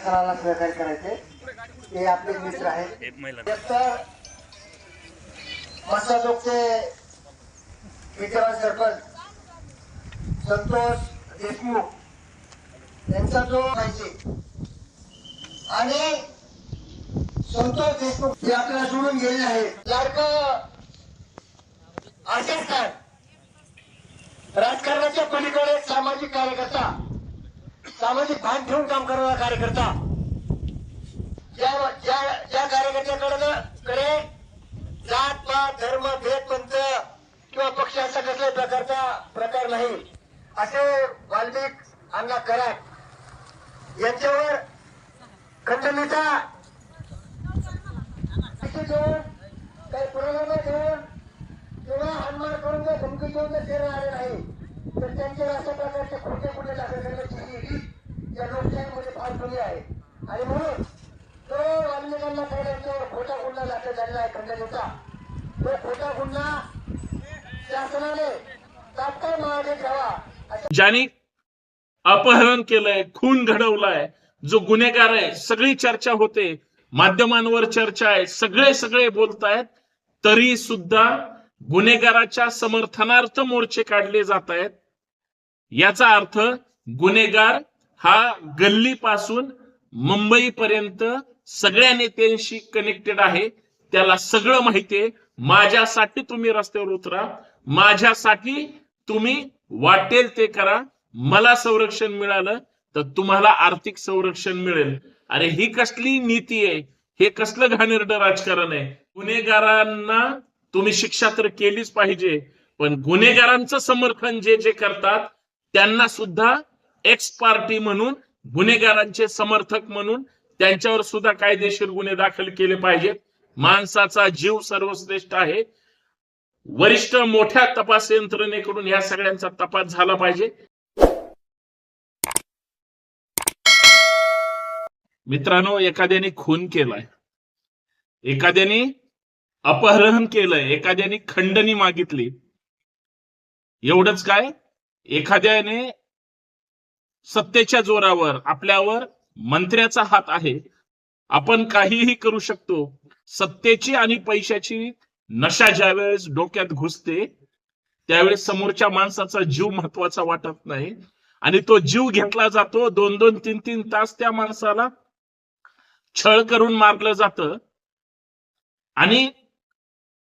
सरांना सहकार्य करायचे. ते आपले मित्र आहेत. तर विद्यमान सरपंच संतोष देशमुख यांचा जो माहिती. आणि संतोष देशमुख जे आपल्याला सोडून गेले आहेत. लाडकं आशिष खान राजकारणाच्या पलीकडे सामाजिक कार्यकर्ता. सामाजिक भान ठेवून काम करणारा कार्यकर्ता. ज्या ज्या ज्या कार्यकर्त्याकडे कडे जात पात धर्म भेद पंथ किंवा पक्ष असा कसल्याही प्रकारचा प्रकार नाही. असे वाल्मिक अण्णा कराड यांच्यावर खंडणीचा देऊन काही पुरावा देऊन किंवा हानमार करून धमकी देऊन जर ते नाही तर त्यांच्यावर अशा प्रकारचे खोटे खोटे दाखल करण्याची ही रीत या लोकशाहीमध्ये फार कमी आहे. आणि म्हणून तो वाल्मिकांना काही खोटा गुन्हा दाखल झालेला आहे खंडणीचा तो खोटा गुन्हा शासनाने तात्काळ मागे घ्यावा अशा ज्यांनी अपहरण केलंय खून घडवलाय जो गुन्हेगार आहे सगळी चर्चा होते माध्यमांवर चर्चा आहे सगळे सगळे बोलतायत तरी सुद्धा गुन्हेगाराच्या समर्थनार्थ मोर्चे काढले जात आहेत याचा अर्थ गुन्हेगार हा गल्लीपासून मुंबईपर्यंत सगळ्या नेत्यांशी कनेक्टेड आहे. त्याला सगळं माहितीये माझ्यासाठी तुम्ही रस्त्यावर उतरा. माझ्यासाठी तुम्ही वाटेल ते करा. मला संरक्षण मिळालं तर तुम्हाला आर्थिक संरक्षण मिळेल. अरे ही कसली नीती आहे? हे कसलं घाणेरडं राजकारण आहे? गुन्हेगारांना तुम्ही शिक्षा तर केलीच पाहिजे पण गुन्हेगारांचं समर्थन जे जे करतात त्यांना सुद्धा एक्स पार्टी म्हणून गुन्हेगारांचे समर्थक म्हणून त्यांच्यावर सुद्धा कायदेशीर गुन्हे दाखल केले पाहिजेत. माणसाचा जीव सर्वश्रेष्ठ आहे. वरिष्ठ मोठ्या तपास यंत्रणेकडून या सगळ्यांचा तपास झाला पाहिजे. मित्रांनो एखाद्याने खून केलाय. एखाद्याने अपहरण केलंय. एखाद्याने खंडणी मागितली. एवढंच काय? एखाद्याने सत्तेच्या जोरावर आपल्यावर मंत्र्याचा हात आहे. आपण काहीही करू शकतो. सत्तेची आणि पैशाची नशा ज्यावेळेस डोक्यात घुसते त्यावेळेस समोरच्या माणसाचा जीव महत्त्वाचा वाटत नाही. आणि तो जीव घेतला जातो दोन दोन तीन तीन तास त्या माणसाला छळ करून मारलं जात. आणि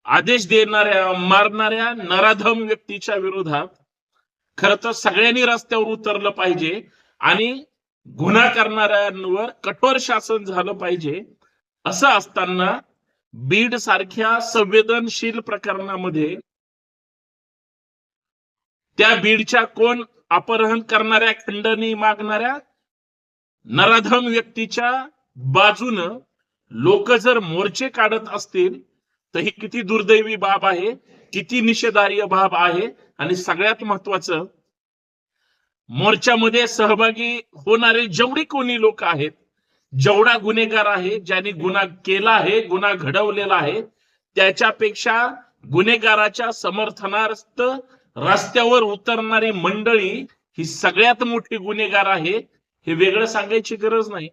आदेश देणाऱ्या मारणाऱ्या नराधम व्यक्तीच्या विरोधात खर तर सगळ्यांनी रस्त्यावर उतरलं पाहिजे आणि गुन्हा करणाऱ्यांवर कठोर शासन झालं पाहिजे असं असताना बीड सारख्या संवेदनशील प्रकरणामध्ये त्या बीडच्या कोण अपहरण करणाऱ्या खंडणी मागणाऱ्या नराधम व्यक्तीच्या बाजूनं लोक जर मोर्चे काढत असतील तर ही किती दुर्दैवी बाब आहे किती निषेधार्य बाब आहे आणि सगळ्यात महत्वाचं मोर्चामध्ये सहभागी होणारे जेवढी कोणी लोक आहेत जेवढा गुन्हेगार आहे ज्यांनी गुन्हा केला आहे गुन्हा घडवलेला आहे त्याच्यापेक्षा गुन्हेगाराच्या समर्थनार्थ रस्त्यावर उतरणारी मंडळी ही सगळ्यात मोठी गुन्हेगार आहे हे वेगळं सांगायची गरज नाही.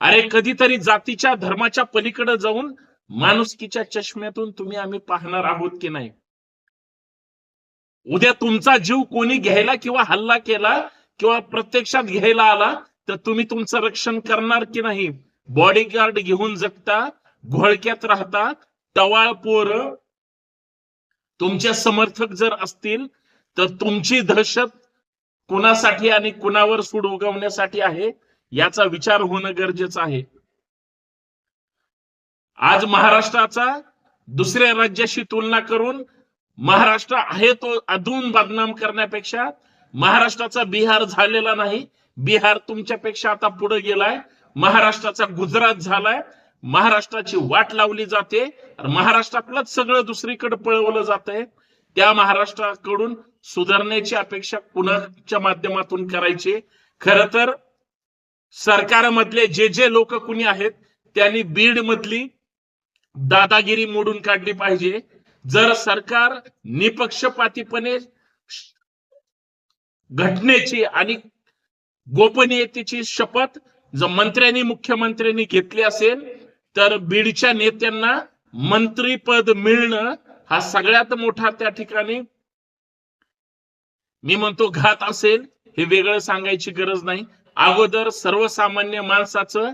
अरे कधीतरी जातीच्या धर्माच्या पलीकडे जाऊन माणुसकीच्या चष्म्यातून तुम्ही आम्ही पाहणार आहोत की नाही? उद्या तुमचा जीव कोणी घ्यायला किंवा हल्ला केला किंवा प्रत्यक्षात घ्यायला आला तर तुम्ही तुमचं रक्षण करणार की नाही? बॉडीगार्ड घेऊन जगता घोळक्यात राहता टवाळ पोर. तुमचे समर्थक जर असतील तर तुमची दहशत कुणासाठी आणि कुणावर सूड उगवण्यासाठी आहे याचा विचार होणं गरजेचं आहे. आज महाराष्ट्राचा दुसऱ्या राज्याशी तुलना करून महाराष्ट्र आहे तो अधून बदनाम करण्यापेक्षा महाराष्ट्राचा बिहार झालेला नाही. बिहार तुमच्यापेक्षा आता पुढे गेलाय. महाराष्ट्राचा गुजरात झालाय. महाराष्ट्राची वाट लावली जाते. महाराष्ट्रातलंच सगळं दुसरीकडे पळवलं जात आहे त्या महाराष्ट्राकडून सुधारण्याची अपेक्षा कुणाच्या माध्यमातून करायची? खर तर सरकारमधले जे जे लोक कुणी आहेत त्यांनी बीड मधली दादागिरी मोडून काढली पाहिजे. जर सरकार निपक्षपातीपणे घटनेची आणि गोपनीयतेची शपथ जर मंत्र्यांनी मुख्यमंत्र्यांनी घेतली असेल तर बीडच्या नेत्यांना मंत्रीपद मिळणं हा सगळ्यात मोठा त्या ठिकाणी मी म्हणतो घात असेल हे वेगळं सांगायची गरज नाही. अगोदर सर्वसामान्य माणसाचं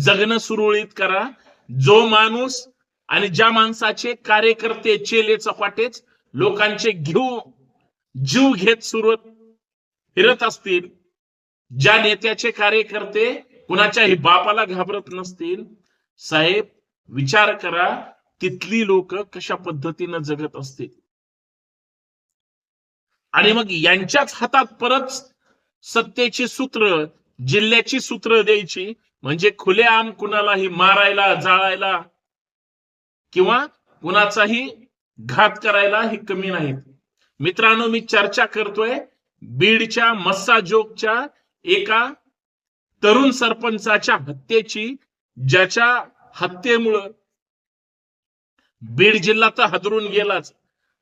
जगणं सुरळीत करा. जो माणूस आणि ज्या माणसाचे कार्यकर्ते चेले चपाटेच लोकांचे घेऊ जीव घेत सुरत फिरत असतील ज्या नेत्याचे कार्यकर्ते कुणाच्याही बापाला घाबरत नसतील साहेब विचार करा तिथली लोक कशा पद्धतीनं जगत असतील. आणि मग यांच्याच हातात परत सत्तेची सूत्र जिल्ह्याची सूत्र द्यायची म्हणजे खुलेआम कुणालाही मारायला जाळायला किंवा कुणाचाही घात करायला ही कमी नाहीत. मित्रांनो मी चर्चा करतोय बीडच्या मस्साजोगच्या एका तरुण सरपंचाच्या हत्येची ज्याच्या हत्येमुळं बीड जिल्हा तर हादरून गेलाच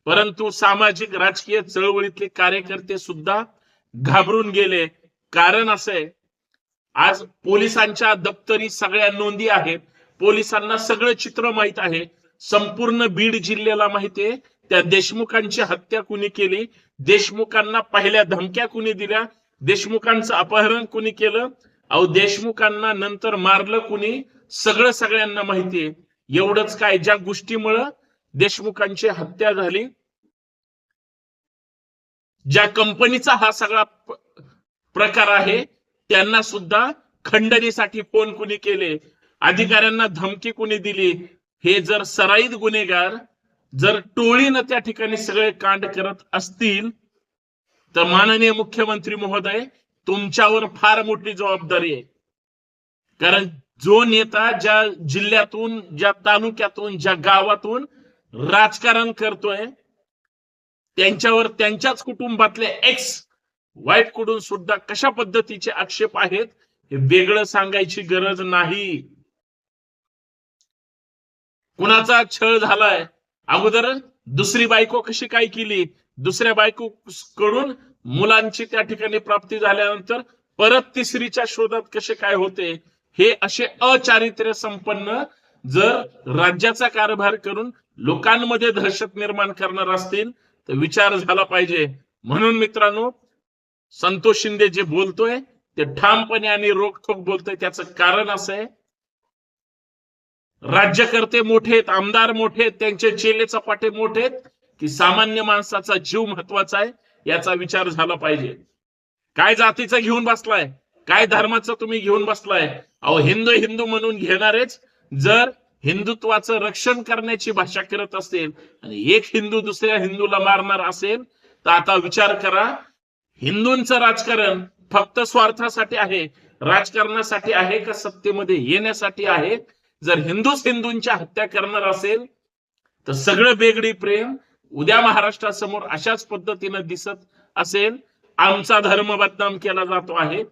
परंतु सामाजिक राजकीय चळवळीतले कार्यकर्ते सुद्धा घाबरून गेले. कारण असं आहे आज पोलिसांच्या दप्तरी सगळ्या नोंदी आहेत. पोलिसांना सगळं चित्र माहीत आहे. संपूर्ण बीड जिल्ह्याला माहितीये त्या देशमुखांची हत्या कुणी केली? देशमुखांना पहिल्या धमक्या कुणी दिल्या? देशमुखांचं अपहरण कुणी केलं? अहो देशमुखांना नंतर मारलं कुणी? सगळं सगळ्यांना माहितीये एवढंच काय ज्या गोष्टीमुळं देशमुखांची हत्या झाली? ज्या कंपनीचा हा सगळा प्रकार आहे त्यांना सुद्धा खंडणीसाठी फोन कुणी केले? अधिकाऱ्यांना धमकी कुणी दिली? हे जर सराईत गुन्हेगार जर टोळीनं त्या ठिकाणी सगळे कांड करत असतील तर माननीय मुख्यमंत्री महोदय तुमच्यावर फार मोठी जबाबदारी आहे. कारण जो नेता ज्या जिल्ह्यातून ज्या तालुक्यातून ज्या गावातून राजकारण करतोय त्यांच्यावर त्यांच्याच कुटुंबातले एक्स वाईटकडून सुद्धा कशा पद्धतीचे आक्षेप आहेत हे वेगळं सांगायची गरज नाही. कुणाचा छळ झालाय? अगोदर दुसरी बायको कशी काय केली? दुसऱ्या बायको कडून मुलांची त्या ठिकाणी प्राप्ती झाल्यानंतर परत तिसरीच्या शोधात कसे काय होते? हे असे अचारित्र्य संपन्न जर राज्याचा कारभार करून लोकांमध्ये दहशत निर्माण करणार असतील तर विचार झाला पाहिजे. म्हणून मित्रांनो संतोष शिंदे जे बोलतोय ते ठामपणे आणि रोखोक बोलतोय. त्याचं कारण असं आहे राज्यकर्ते मोठे आहेत आमदार मोठे आहेत त्यांचे चेले चपाटे मोठे आहेत की सामान्य माणसाचा जीव महत्त्वाचा आहे याचा विचार झाला पाहिजे. काय जातीचं घेऊन बसलाय? काय धर्माचं तुम्ही घेऊन बसलाय? अहो हिंदू हिंदू म्हणून घेणारेच जर हिंदुत्वाचं रक्षण करण्याची भाषा करत असेल आणि एक हिंदू दुसऱ्या हिंदूला मारणार असेल तर आता विचार करा हिंदूंचं राजकारण फक्त स्वार्थासाठी आहे राजकारणासाठी आहे का सत्तेमध्ये येण्यासाठी आहे? जर हिंदूच हिंदूंच्या हत्या करणार असेल तर सगळं बेगडी प्रेम उद्या महाराष्ट्रासमोर अशाच पद्धतीनं दिसत असेल. आमचा धर्म बदनाम केला जातो आहे.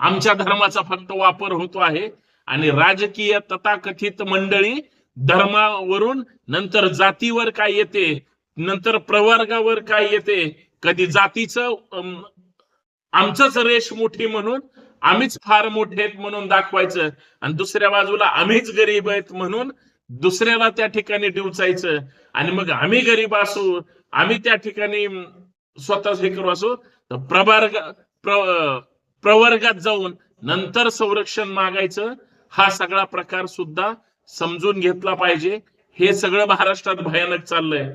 आमच्या धर्माचा फक्त वापर होतो आहे. आणि राजकीय तथाकथित मंडळी धर्मावरून नंतर जातीवर काय येते नंतर प्रवर्गावर काय येते कधी जातीचं आमचंच रेश मोठी म्हणून आम्हीच फार मोठे आहेत म्हणून दाखवायचं. आणि दुसऱ्या बाजूला आम्हीच गरीब आहेत म्हणून दुसऱ्याला त्या ठिकाणी डिवचायचं. आणि मग आम्ही गरीब असू आम्ही त्या ठिकाणी स्वतःच हे करू असू तर प्रवर्ग प्र- प्रवर्गात जाऊन नंतर संरक्षण मागायचं हा सगळा प्रकार सुद्धा समजून घेतला पाहिजे. हे सगळं महाराष्ट्रात भयानक चाललंय.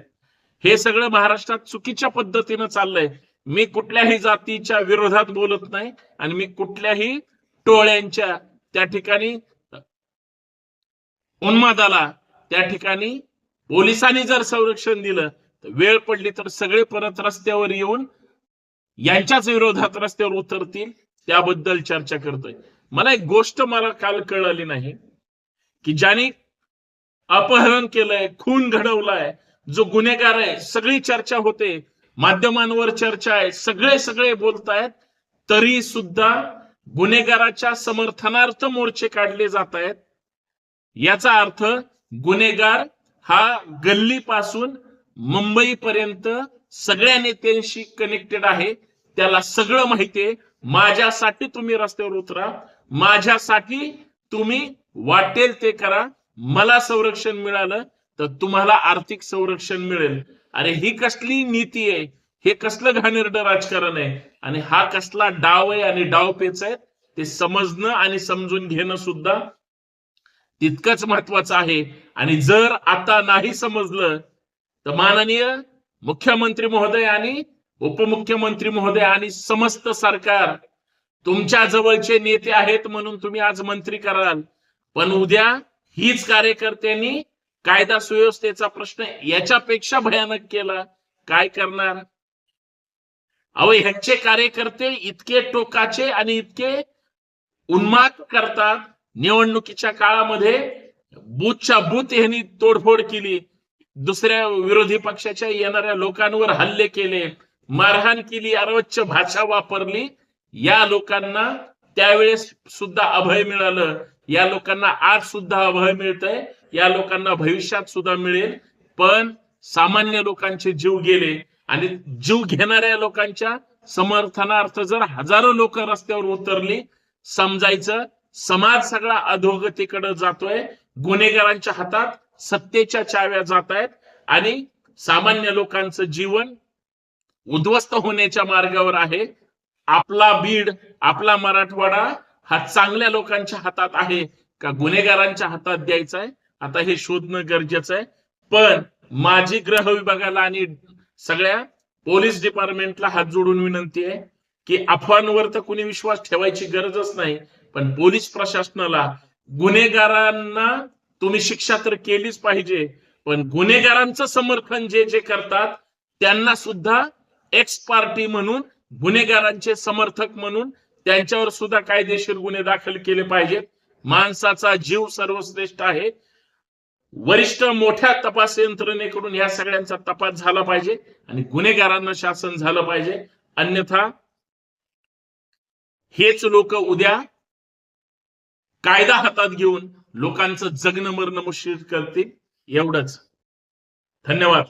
हे सगळं महाराष्ट्रात चुकीच्या पद्धतीनं चाललंय. मी कुठल्याही जातीच्या विरोधात बोलत नाही आणि मी कुठल्याही टोळ्यांच्या त्या ठिकाणी उन्मादाला त्या ठिकाणी पोलिसांनी जर संरक्षण दिलं तर वेळ पडली तर सगळे परत रस्त्यावर येऊन यांच्याच विरोधात रस्त्यावर उतरतील त्याबद्दल चर्चा करतोय. मला एक गोष्ट मला काल कळाली नाही की ज्याने अपहरण केलंय खून घडवलाय जो गुन्हेगार आहे सगळी चर्चा होते माध्यमांवर चर्चा आहे सगळे सगळे बोलतायत तरी सुद्धा गुन्हेगाराच्या समर्थनार्थ मोर्चे काढले जात आहेत याचा अर्थ गुन्हेगार हा गल्लीपासून मुंबईपर्यंत सगळ्या नेत्यांशी कनेक्टेड आहे. त्याला सगळं माहितीये माझ्यासाठी तुम्ही रस्त्यावर उतरा. माझ्यासाठी तुम्ही वाटेल ते करा. मला संरक्षण मिळालं. तर तुम्हाला आर्थिक संरक्षण मिळेल. अरे ही कसली नीती आहे? हे कसलं घाणेरडं राजकारण आहे? आणि हा कसला डाव आहे आणि डाव पेच आहे? ते समजणं आणि समजून घेणं सुद्धा तितकंच महत्वाचं आहे. आणि जर आता नाही समजलं तर माननीय मुख्यमंत्री महोदय आणि उपमुख्यमंत्री महोदय आणि समस्त सरकार तुमच्या जवळचे नेते आहेत म्हणून तुम्ही आज मंत्री कराल. पण उद्या हीच कार्यकर्त्यांनी कायदा सुव्यवस्थेचा प्रश्न याच्यापेक्षा भयानक केला. काय करणार? अहो ह्यांचे कार्यकर्ते इतके टोकाचे आणि इतके उन्माद करतात. निवडणुकीच्या काळामध्ये बूथच्या बूथ यांनी तोडफोड केली. दुसऱ्या विरोधी पक्षाच्या येणाऱ्या लोकांवर हल्ले केले. मारहाण केली अरवच्च भाषा वापरली. या लोकांना त्यावेळेस सुद्धा अभय मिळालं. या लोकांना आज सुद्धा अभय मिळतंय. या लोकांना भविष्यात सुद्धा मिळेल. पण सामान्य लोकांचे जीव गेले आणि जीव घेणाऱ्या लोकांच्या समर्थनार्थ जर हजारो लोक रस्त्यावर उतरली समजायचं समाज सगळा अधोगतीकडे जातोय गुन्हेगारांच्या हातात सत्तेच्या चाव्या जात आहेत आणि सामान्य लोकांचं जीवन उद्ध्वस्त होण्याच्या मार्गावर आहे. आपला बीड आपला मराठवाडा हा चांगल्या लोकांच्या हातात आहे का गुन्हेगारांच्या हातात द्यायचा आहे आता हे शोधणं गरजेचं आहे. पण माझी ग्रह विभागाला आणि सगळ्या पोलीस डिपार्टमेंटला हात जोडून विनंती आहे की अफवांवर तर कुणी विश्वास ठेवायची गरजच नाही पण पोलीस प्रशासनाला गुन्हेगारांना तुम्ही शिक्षा तर केलीच पाहिजे पण गुन्हेगारांचं समर्थन जे जे करतात त्यांना सुद्धा एक्स पार्टी म्हणून गुन्हेगारांचे समर्थक म्हणून त्यांच्यावर सुद्धा कायदेशीर गुन्हे दाखल केले पाहिजेत. माणसाचा जीव सर्वश्रेष्ठ आहे. वरिष्ठ मोठ्या तपास यंत्रणेकडून या सगळ्यांचा तपास झाला पाहिजे आणि गुन्हेगारांना शासन झालं पाहिजे. अन्यथा हेच लोक उद्या कायदा हातात घेऊन लोकांचं जगणं मरणं मुश्किल करतील. एवढंच. धन्यवाद.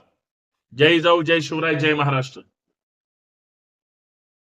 जय जाऊ जय शिवराय जय महाराष्ट्र.